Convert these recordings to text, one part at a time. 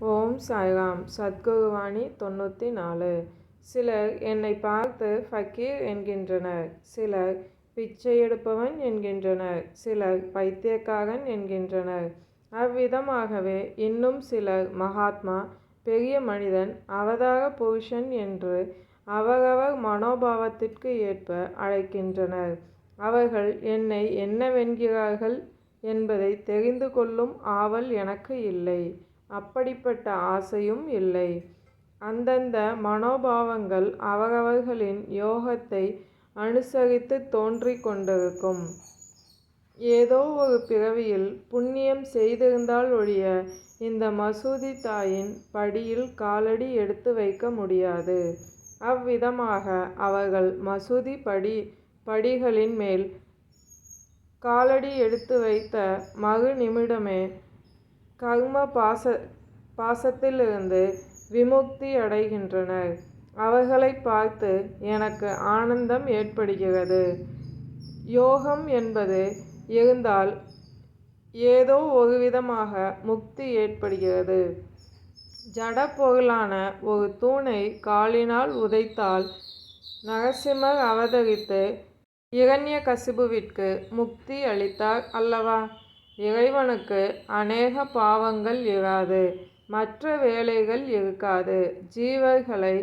ஓம் சாய்ராம். சத்குருவாணி தொண்ணூற்றி நாலு சிலர் என்னை பார்த்து ஃபக்கீர் என்கின்றனர். சிலர் பிச்சை எடுப்பவன் என்கின்றனர். சிலர் பைத்தியக்காரன் என்கின்றனர். அவ்விதமாகவே இன்னும் சிலர் மகாத்மா பெரிய மனிதன் அவதார புருஷன் என்று அவரவர் மனோபாவத்திற்கு ஏற்ப அழைக்கின்றனர். அவர்கள் என்னை என்னவென்கிறார்கள் என்பதை தெரிந்து கொள்ளும் ஆவல் எனக்கு இல்லை. அப்படிப்பட்ட ஆசையும் இல்லை. அந்தந்த மனோபாவங்கள் அவரவர்களின் யோகத்தை அனுசரித்து தோன்றிக் கொண்டிருக்கும். ஏதோ ஒரு பிறவியில் புண்ணியம் செய்திருந்தால் ஒழிய இந்த மசூதி தாயின் படியில் காலடி எடுத்து வைக்க முடியாது. அவ்விதமாக அவர்கள் மசூதி படி படிகளின் மேல் காலடி எடுத்து வைத்த மறு நிமிடமே கர்ம பாச பாசத்திலிருந்து விமுக்தி அடைகின்றனர். அவர்களை பார்த்து எனக்கு ஆனந்தம் ஏற்படுகிறது. யோகம் என்பது இருந்தால் ஏதோ ஒரு விதமாக முக்தி ஏற்படுகிறது ஜட பொருளான ஒரு தூணை காலினால் உதைத்தால் நரசிம்மர் அவதரித்து இரண்ய கசிபுவிற்கு முக்தி அளித்தார் அல்லவா? இறைவனுக்கு அநேக பாவங்கள் இராது மற்ற வேலைகள் இருக்காது. ஜீவர்களை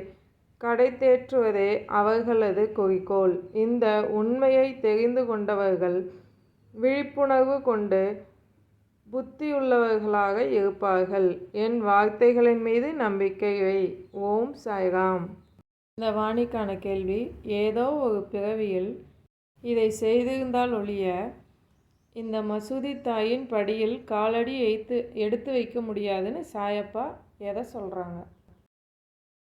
கடைத்தேற்றுவதே அவர்களது குறிக்கோள். இந்த உண்மையை தெரிந்து கொண்டவர்கள் விழிப்புணர்வு கொண்டு புத்தியுள்ளவர்களாக இருப்பார்கள். என் வார்த்தைகளின் மீது நம்பிக்கை வை. ஓம் சாய்ராம். இந்த வாணிக்கான கேள்வி ஏதோ ஒரு பிறவியில் இதை செய்திருந்தால் ஒழிய இந்த மசூதி தாயின் படியில் காலடி எய்த்து எடுத்து வைக்க முடியாதுன்னு சாயப்பா எதை சொல்கிறாங்க